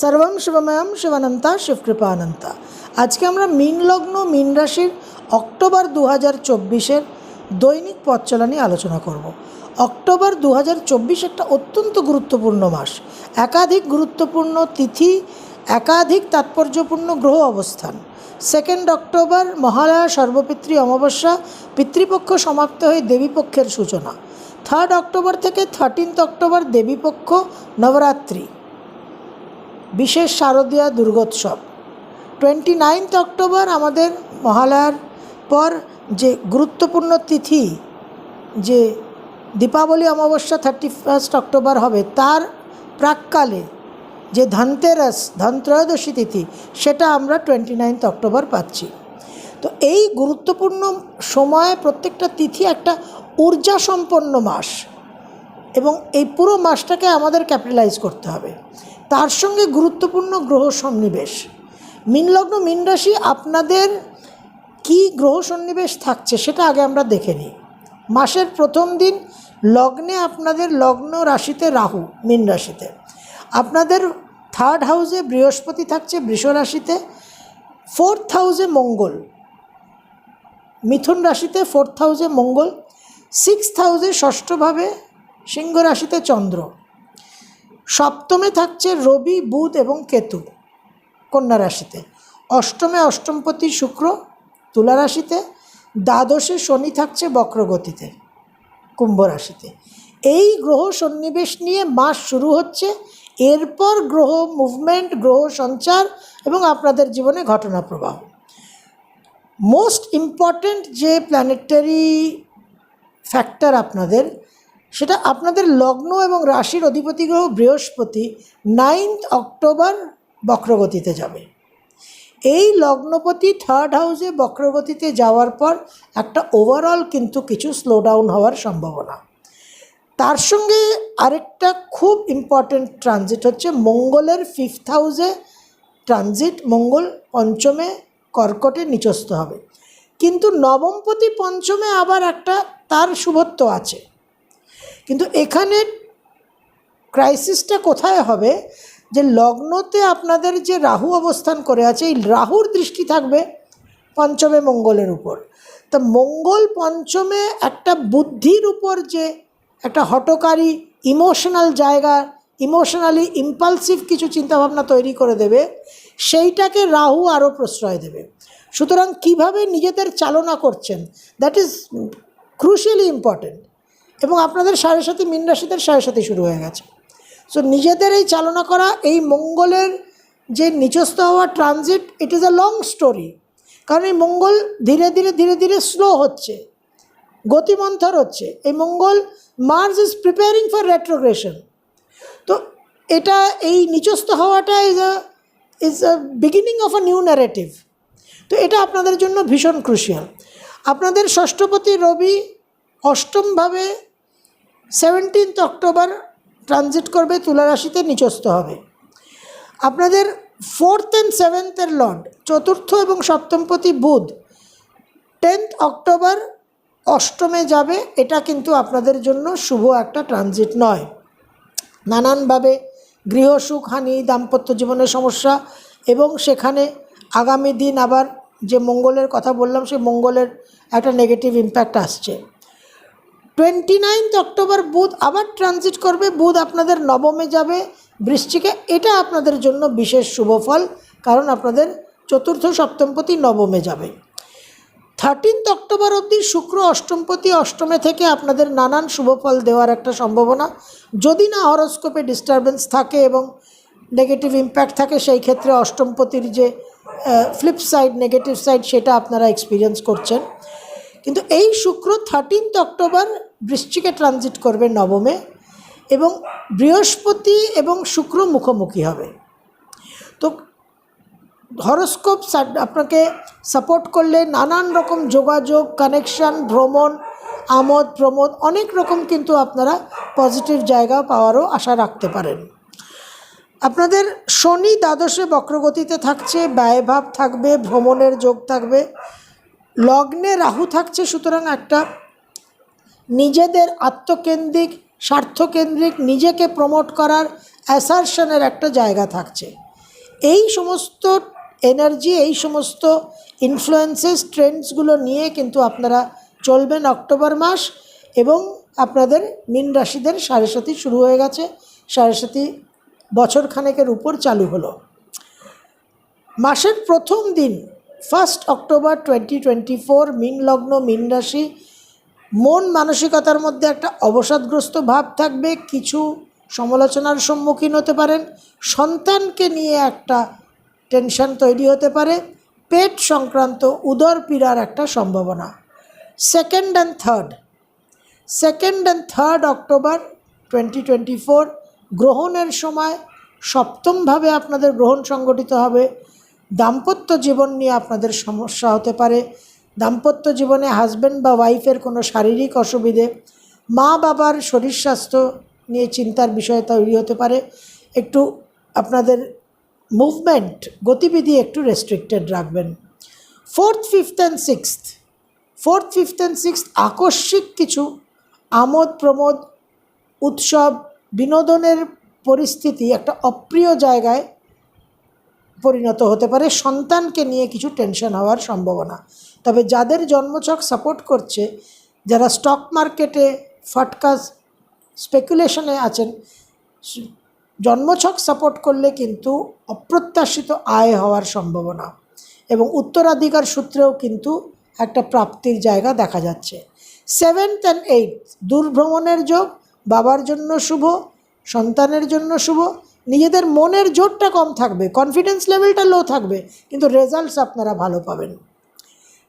সর্বম শিবময়ম শিবানন্তা শিবকৃপানন্তা আজকে আমরা মিন লগ্ন, মিন রাশির অক্টোবর দু হাজার চব্বিশের দৈনিক পথ নিয়ে আলোচনা করব। অক্টোবর দু হাজার চব্বিশ একটা অত্যন্ত গুরুত্বপূর্ণ মাস। একাধিক গুরুত্বপূর্ণ তিথি, একাধিক তাৎপর্যপূর্ণ গ্রহ অবস্থান। সেকেন্ড অক্টোবর, মহালয়া, সর্বপিতৃ অমাবস্যা, পিতৃপক্ষ সমাপ্ত হয়ে দেবীপক্ষের সূচনা। থার্ড অক্টোবর থেকে থার্টিন্থ অক্টোবর দেবীপক্ষ নবরাত্রি। বিশেষ শারদীয়া দুর্গোৎসব। টোয়েন্টি নাইনথ অক্টোবর আমাদের মহালয়ার পর যে গুরুত্বপূর্ণ তিথি, যে দীপাবলি অমাবস্যা থার্টি ফার্স্ট অক্টোবর হবে, তার প্রাককালে যে ধনতেরাস, ধনত্রয়োদশী তিথি, সেটা আমরা টোয়েন্টি নাইনথ অক্টোবর পাচ্ছি। তো এই গুরুত্বপূর্ণ সময়ে প্রত্যেকটা তিথি একটা ঊর্জা সম্পন্ন মাস এবং এই পুরো মাসটাকে আমাদের ক্যাপিটালাইজ করতে হবে। তার সঙ্গে গুরুত্বপূর্ণ গ্রহ সন্নিবেশ। মিনলগ্ন মিন রাশি আপনাদের কি গ্রহ সন্নিবেশ থাকছে সেটা আগে আমরা দেখে নিই। মাসের প্রথম দিন লগ্নে আপনাদের লগ্ন রাশিতে রাহু, মিন রাশিতে। আপনাদের থার্ড হাউসে বৃহস্পতি থাকছে বৃষ রাশিতে। ফোর্থ হাউসে মঙ্গল। মিথুন রাশিতে ফোর্থ হাউসে মঙ্গল। সিক্সথ হাউসে ষষ্ঠভাবে সিংহ রাশিতে চন্দ্র। সপ্তমে থাকছে রবি, বুধ এবং কেতু কন্যা রাশিতে। অষ্টমে অষ্টমপতি শুক্র তুলা রাশিতে। দ্বাদশে শনি থাকছে বক্রগতিতে, কুম্ভ রাশিতে। এই গ্রহ সন্নিবেশ নিয়ে মাস শুরু হচ্ছে। এরপর গ্রহ মুভমেন্ট, গ্রহ সঞ্চার এবং আপনাদের জীবনে ঘটনা প্রবাহ। মোস্ট ইম্পর্ট্যান্ট যে প্ল্যানেটারি ফ্যাক্টর আপনাদের সেটা আপনাদের লগ্ন এবং রাশির অধিপতি গ্রহ বৃহস্পতি নাইন্থ অক্টোবর বক্রগতিতে যাবে। এই লগ্নপতি থার্ড হাউসে বক্রগতিতে যাওয়ার পর একটা ওভারঅল কিন্তু কিছু স্লো ডাউন হওয়ার সম্ভাবনা। তার সঙ্গে আরেকটা খুব ইম্পর্ট্যান্ট ট্রানজিট হচ্ছে মঙ্গলের ফিফথ হাউসে ট্রানজিট মঙ্গল পঞ্চমে, কর্কটে নিচস্থ হবে। কিন্তু নবমপতি পঞ্চমে আবার একটা তার শুভত্ব আছে। কিন্তু এখানে ক্রাইসিসটা কোথায় হবে? যে লগ্নতে আপনাদের যে রাহু অবস্থান করে আছে, এই রাহুর দৃষ্টি থাকবে পঞ্চমে মঙ্গলের উপর। তা মঙ্গল পঞ্চমে একটা বুদ্ধির উপর যে একটা হটকারী ইমোশনাল জায়গা ইমোশনালি ইম্পালসিভ কিছু চিন্তাভাবনা তৈরি করে দেবে, সেইটাকে রাহু আরও প্রশ্রয় দেবে। সুতরাং কীভাবে নিজেদের চালনা করছেন? দ্যাট ইজ ক্রুশিয়ালি ইম্পর্ট্যান্ট এবং আপনাদের সাড়ে সাথে মিন রাশিদের সাড়ে সাথে শুরু হয়ে গেছে। সো নিজেদের এই চালনা করা, এই মঙ্গলের যে নিচস্থ হওয়া transit it is a long story কারণ এই মঙ্গল ধীরে ধীরে ধীরে ধীরে স্লো হচ্ছে, গতিমন্থর হচ্ছে। এই Mangal Mars is preparing for retrogression তো এটা, এই নিচস্থ হওয়াটা is a is a beginning of a new narrative তো এটা আপনাদের জন্য ভীষণ ক্রুশিয়াল আপনাদের ষষ্ঠপতি রবি অষ্টমভাবে সেভেন্টিন্থ অক্টোবর ট্রানজিট করবে তুলা রাশিতে হবে। আপনাদের ফোর্থ অ্যান্ড সেভেন্থের লর্ড, চতুর্থ এবং সপ্তমপতি বুধ, টেন্থ অক্টোবর অষ্টমে যাবে, এটা কিন্তু আপনাদের জন্য শুভ একটা ট্রানজিট নয়। নানানভাবে গৃহসুখ হানি, দাম্পত্য জীবনের সমস্যা এবং সেখানে আগামী দিন আবার যে মঙ্গলের কথা বললাম, সেই মঙ্গলের একটা নেগেটিভ ইম্প্যাক্ট আসছে। টোয়েন্টি নাইনথ অক্টোবর বুধ আবার ট্রানজিট করবে। বুধ আপনাদের নবমে যাবে। বৃষ্টিকে এটা আপনাদের জন্য বিশেষ শুভ ফল, কারণ আপনাদের চতুর্থ সপ্তমপতি নবমে যাবে। থার্টিন্থ অক্টোবর অবধি শুক্র অষ্টমপতি অষ্টমে থেকে আপনাদের নানান শুভ ফল দেওয়ার একটা সম্ভাবনা। যদি না হরস্কোপে ডিস্টারবেন্স থাকে এবং নেগেটিভ ইম্প্যাক্ট থাকে, সেই ক্ষেত্রে অষ্টমপতির যে ফ্লিপ সাইড নেগেটিভ সাইড সেটা আপনারা এক্সপিরিয়েন্স করছেন। কিন্তু এই শুক্র থার্টিন্থ অক্টোবর বৃশ্চিকে ট্রানজিট করবে নবমে এবং বৃহস্পতি এবং শুক্র মুখোমুখি হবে। তো হরস্কোপ আপনাকে সাপোর্ট করলে নানান রকম যোগাযোগ কানেকশান ভ্রমণ, আমোদ, প্রমোদ অনেক রকম কিন্তু আপনারা পজিটিভ জায়গা পাওয়ারও আশা রাখতে পারেন। আপনাদের শনি দ্বাদশে বক্রগতিতে থাকছে, ব্যয়ভাব থাকবে, ভ্রমণের যোগ থাকবে। লগ্নে রাহু থাকছে, সুতরাং একটা নিজেদের আত্মকেন্দ্রিক, স্বার্থকেন্দ্রিক, নিজেকে প্রমোট করার অ্যাসারশনের একটা জায়গা থাকছে। এই সমস্ত এনার্জি এই সমস্ত ইনফ্লুয়েন্সেস ট্রেন্ডসগুলো নিয়ে কিন্তু আপনারা চলবেন অক্টোবর মাস এবং আপনাদের মিন রাশিদের সাড়ে শুরু হয়ে গেছে। সাড়ে সাথী বছর খানেকের উপর চালু হলো। মাসের প্রথম দিন first October twenty twenty four মিন লগ্ন, মিন রাশি, মন মানসিকতার মধ্যে একটা অবসাদগ্রস্ত ভাব থাকবে। কিছু সমালোচনার সম্মুখীন হতে পারেন। সন্তানকে নিয়ে একটা টেনশন তৈরি হতে পারে। পেট সংক্রান্ত উদর পীড়ার একটা সম্ভাবনা। Second and third second and third October twenty twenty four গ্রহণের সময় সপ্তমভাবে আপনাদের গ্রহণ সংগঠিত হবে। দাম্পত্য জীবন নিয়ে আপনাদের সমস্যা হতে পারে। দাম্পত্য জীবনে হাজব্যান্ড বা ওয়াইফের কোনো শারীরিক অসুবিধে, মা বাবার শরীর স্বাস্থ্য নিয়ে চিন্তার বিষয় তৈরি হতে পারে। একটু আপনাদের মুভমেন্ট গতিবিধি একটু রেস্ট্রিক্টেড রাখবেন। Fourth fifth and sixth fourth fifth and sixth আকস্মিক কিছু আমোদ, প্রমোদ, উৎসব, বিনোদনের পরিস্থিতি একটা অপ্রিয় জায়গায় পরিণত হতে পারে। সন্তানকে নিয়ে কিছু টেনশন হওয়ার সম্ভাবনা। তবে যাদের জন্মছক সাপোর্ট করছে, যারা স্টক মার্কেটে ফাটকা স্পেকুলেশনে আছেন, জন্মছক সাপোর্ট করলে কিন্তু অপ্রত্যাশিত আয় হওয়ার সম্ভাবনা এবং উত্তরাধিকার সূত্রেও কিন্তু একটা প্রাপ্তির জায়গা দেখা যাচ্ছে। সেভেন্থ অ্যান্ড এইট দূরভ্রমণের যোগ, বাবার জন্য শুভ, সন্তানের জন্য শুভ নিজেদের মনের জোরটা কম থাকবে কনফিডেন্স লেভেলটা লো থাকবে, কিন্তু রেজাল্টস আপনারা ভালো পাবেন।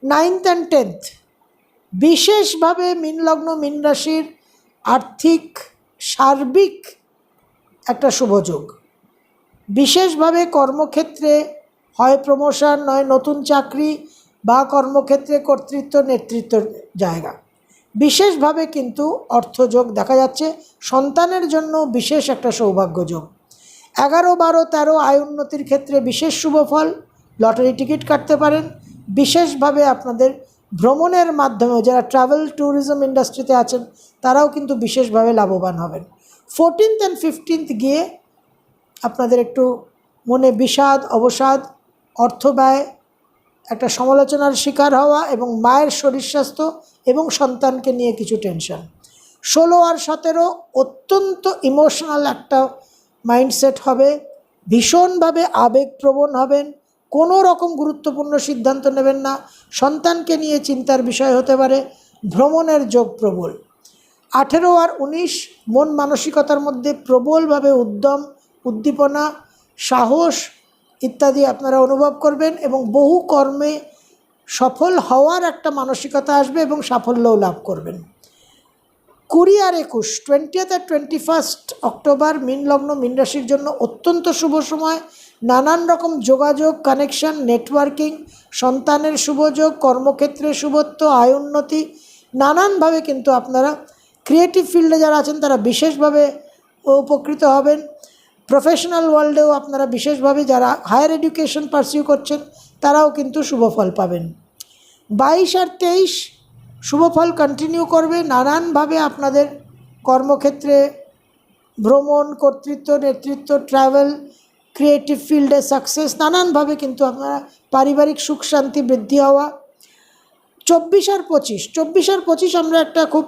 নাইনথ অ্যান্ড টেন্থ বিশেষভাবে মিনলগ্ন মিন রাশির আর্থিক, সার্বিক একটা শুভযোগ বিশেষভাবে কর্মক্ষেত্রে হয় প্রমোশন নয় নতুন চাকরি বা কর্মক্ষেত্রে কর্তৃত্ব নেতৃত্বর জায়গা। বিশেষভাবে কিন্তু অর্থযোগ দেখা যাচ্ছে, সন্তানের জন্য বিশেষ একটা সৌভাগ্যযোগ এগারো, বারো, তেরো আয় উন্নতির ক্ষেত্রে বিশেষ শুভ ফল, লটারি টিকিট কাটতে পারেন। বিশেষভাবে আপনাদের ভ্রমণের মাধ্যমে যারা ট্রাভেল ট্যুরিজম ইন্ডাস্ট্রিতে আছেন, তারাও কিন্তু বিশেষভাবে লাভবান হবেন। ফোরটিন্থ অ্যান্ড ফিফটিন্থ গিয়ে আপনাদের একটু মনে বিষাদ, অবসাদ, অর্থ ব্যয়, একটা সমালোচনার শিকার হওয়া এবং মায়ের শরীর স্বাস্থ্য এবং সন্তানকে নিয়ে কিছু টেনশন ষোলো আর সতেরো অত্যন্ত ইমোশনাল একটা মাইন্ডসেট হবে, ভীষণভাবে আবেগপ্রবণ হবেন, কোনো রকম গুরুত্বপূর্ণ সিদ্ধান্ত নেবেন না। সন্তানকে নিয়ে চিন্তার বিষয় হতে পারে, ভ্রমণের যোগ প্রবল। আঠেরো আর উনিশ, মন মানসিকতার মধ্যে প্রবলভাবে উদ্যম, উদ্দীপনা, সাহস ইত্যাদি আপনারা অনুভব করবেন এবং বহু কর্মে সফল হওয়ার একটা মানসিকতা আসবে এবং সাফল্যও লাভ করবেন। কুড়ি আর একুশ টোয়েন্টিয়েথ আর টোয়েন্টি ফার্স্ট অক্টোবর মিন লগ্ন রাশির জন্য অত্যন্ত শুভ সময়। নানান রকম যোগাযোগ কানেকশন নেটওয়ার্কিং সন্তানের শুভযোগ কর্মক্ষেত্রে শুভত্ব, আয় উন্নতি, নানানভাবে কিন্তু আপনারা ক্রিয়েটিভ ফিল্ডে যারা আছেন, তারা বিশেষভাবে উপকৃত হবেন। প্রফেশনাল ওয়ার্ল্ডেও আপনারা বিশেষভাবে যারা হায়ার এডুকেশন পারসিউ করছেন, তারাও কিন্তু শুভ ফল পাবেন। বাইশ আর তেইশ শুভ ফল কন্টিনিউ করবে, নানানভাবে আপনাদের কর্মক্ষেত্রে ভ্রমণ, কর্তৃত্ব, নেতৃত্ব ট্রাভেল ক্রিয়েটিভ ফিল্ডে সাকসেস নানানভাবে কিন্তু আপনারা পারিবারিক সুখ, শান্তি বৃদ্ধি হওয়া। চব্বিশ আর পঁচিশ, চব্বিশ আর পঁচিশ আমরা একটা খুব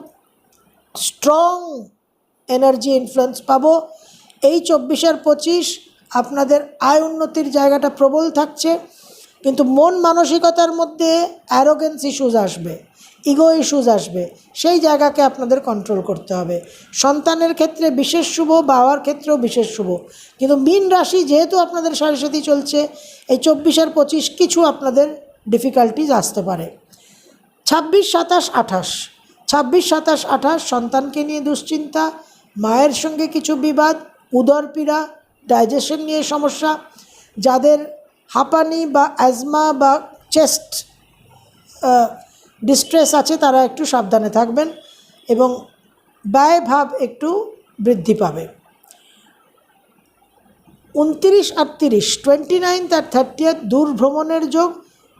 স্ট্রং এনার্জি ইনফ্লুয়েন্স পাবো। এই চব্বিশ আর পঁচিশ আপনাদের আয় উন্নতির জায়গাটা প্রবল থাকছে, কিন্তু মন মানসিকতার মধ্যে অ্যারোগেন্স ইস্যুজ আসবে। ইগো ইস্যুজ আসবে। সেই জায়গাকে আপনাদের কন্ট্রোল করতে হবে। সন্তানের ক্ষেত্রে বিশেষ শুভ, বাবার ক্ষেত্রেও বিশেষ শুভ। কিন্তু মীন রাশি যেহেতু আপনাদের সাথে চলছে, এই চব্বিশ আর পঁচিশ কিছু আপনাদের ডিফিকাল্টিজ আসতে পারে। ছাব্বিশ, সাতাশ, আঠাশ। ছাব্বিশ, সাতাশ, আঠাশ সন্তানকে নিয়ে দুশ্চিন্তা, মায়ের সঙ্গে কিছু বিবাদ, উদর পীড়া ডাইজেশন নিয়ে সমস্যা, যাদের হাঁপানি বা অ্যাজমা বা চেস্ট ডিস্ট্রেস আছে, তারা একটু সাবধানে থাকবেন এবং ব্যয়ভাব একটু বৃদ্ধি পাবে। উনতিরিশ আর তিরিশ টোয়েন্টি নাইনথ আর থার্টিয়েথ দূর ভ্রমণের যোগ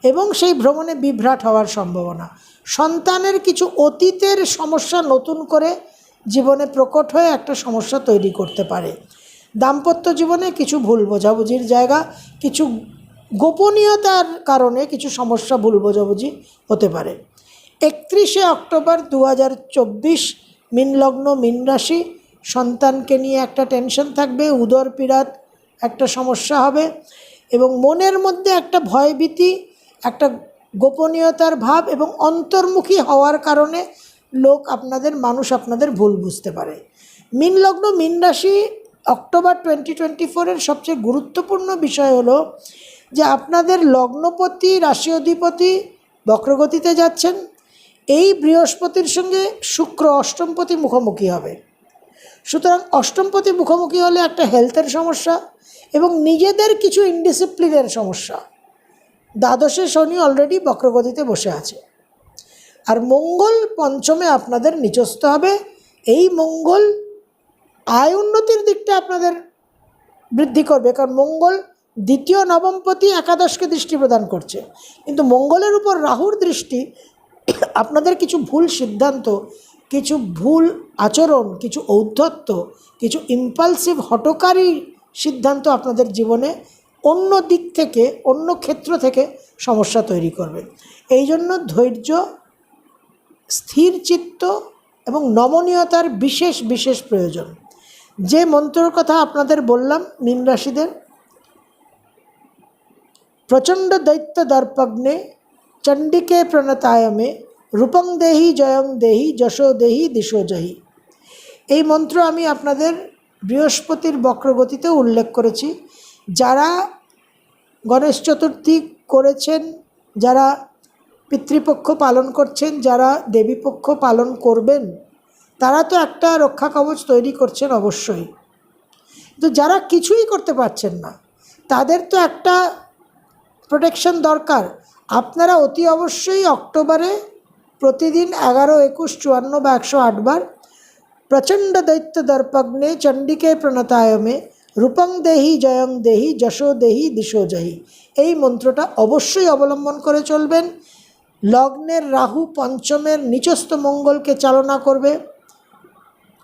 এবং সেই ভ্রমণে বিভ্রাট হওয়ার সম্ভাবনা। সন্তানের কিছু অতীতের সমস্যা নতুন করে জীবনে প্রকট হয়ে একটা সমস্যা তৈরি করতে পারে। দাম্পত্য জীবনে কিছু ভুল বোঝাবুঝির জায়গা, কিছু গোপনীয়তার কারণে কিছু সমস্যা ভুল বোঝাবুঝি হতে পারে। একত্রিশে অক্টোবর দু হাজার চব্বিশ, মিনলগ্ন মিন রাশি। সন্তানকে নিয়ে একটা টেনশন থাকবে, উদর পীড়াত একটা সমস্যা হবে এবং মনের মধ্যে একটা ভয়ভীতি, একটা গোপনীয়তার ভাব এবং অন্তর্মুখী হওয়ার কারণে লোক আপনাদের, মানুষ আপনাদের ভুল বুঝতে পারে। মিন লগ্ন মিন রাশি অক্টোবর টোয়েন্টি টোয়েন্টি ফোরের সবচেয়ে গুরুত্বপূর্ণ বিষয় হলো যে আপনাদের লগ্নপতি রাশি অধিপতি বক্রগতিতে যাচ্ছেন। এই বৃহস্পতির সঙ্গে শুক্র অষ্টমপতি মুখোমুখি হবে। সুতরাং অষ্টমপতি মুখোমুখি হলে একটা হেলথের সমস্যা এবং নিজেদের কিছু ইনডিসিপ্লিনের সমস্যা। দ্বাদশে শনি অলরেডি বক্রগতিতে বসে আছে। আর মঙ্গল পঞ্চমে আপনাদের নিচস্থ হবে। এই মঙ্গল আয় উন্নতির দিকটা আপনাদের বৃদ্ধি করবে। কারণ মঙ্গল দ্বিতীয়, নবমপতি একাদশকে দৃষ্টি প্রদান করছে। কিন্তু মঙ্গলের উপর রাহুর দৃষ্টি আপনাদের কিছু ভুল সিদ্ধান্ত, কিছু ভুল আচরণ, কিছু ঔদ্ধত্য, কিছু ইম্পালসিভ হটকারী সিদ্ধান্ত আপনাদের জীবনে অন্য দিক থেকে, অন্য ক্ষেত্র থেকে সমস্যা তৈরি করবে। এই জন্য ধৈর্য, স্থির চিত্ত এবং নমনীয়তার বিশেষ বিশেষ প্রয়োজন। যে মন্ত্রর কথা আপনাদের বললাম মীন রাশিদের প্রচণ্ড দৈত্য দর্পগ্নে চণ্ডিকে প্রণতায়মে রূপং দেহি জয়ং দেহি যশো দেহি দিশো এই মন্ত্র আমি আপনাদের বৃহস্পতির বক্রগতিতেও উল্লেখ করেছি। যারা গণেশ চতুর্থী করেছেন, যারা পিতৃপক্ষ পালন করছেন, যারা দেবীপক্ষ পালন করবেন, তারা তো একটা রক্ষা কবচ তৈরি করছেন অবশ্যই। কিন্তু যারা কিছুই করতে পারছেন না, তাদের তো একটা প্রোটেকশন দরকার। আপনারা অতি অবশ্যই অক্টোবরে প্রতিদিন এগারো একুশ চুয়ান্ন বা একশো আটবার প্রচণ্ড দৈত্য দর্পগ্নে চণ্ডিকে প্রণতায়মে রূপং দেহি জয়ং দেহি যশো দেহি দিশো জহি এই মন্ত্রটা অবশ্যই অবলম্বন করে চলবেন। লগ্নের রাহু পঞ্চমের নিচস্থ মঙ্গলকে চালনা করবে,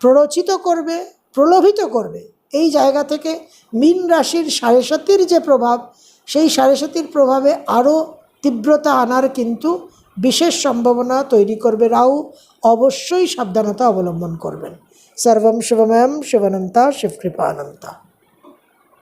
প্ররোচিত করবে, প্রলোভিত করবে। এই জায়গা থেকে মীন রাশির সাড়ে সাতির যে প্রভাব, সেই সাড়ে সাতির প্রভাবে আরও তীব্রতা আনার কিন্তু বিশেষ সম্ভাবনা তৈরি করবে রাও অবশ্যই সাবধানতা অবলম্বন করবেন। সর্বম শিবময়ম শিবানন্তা শিবকৃপানন্তা।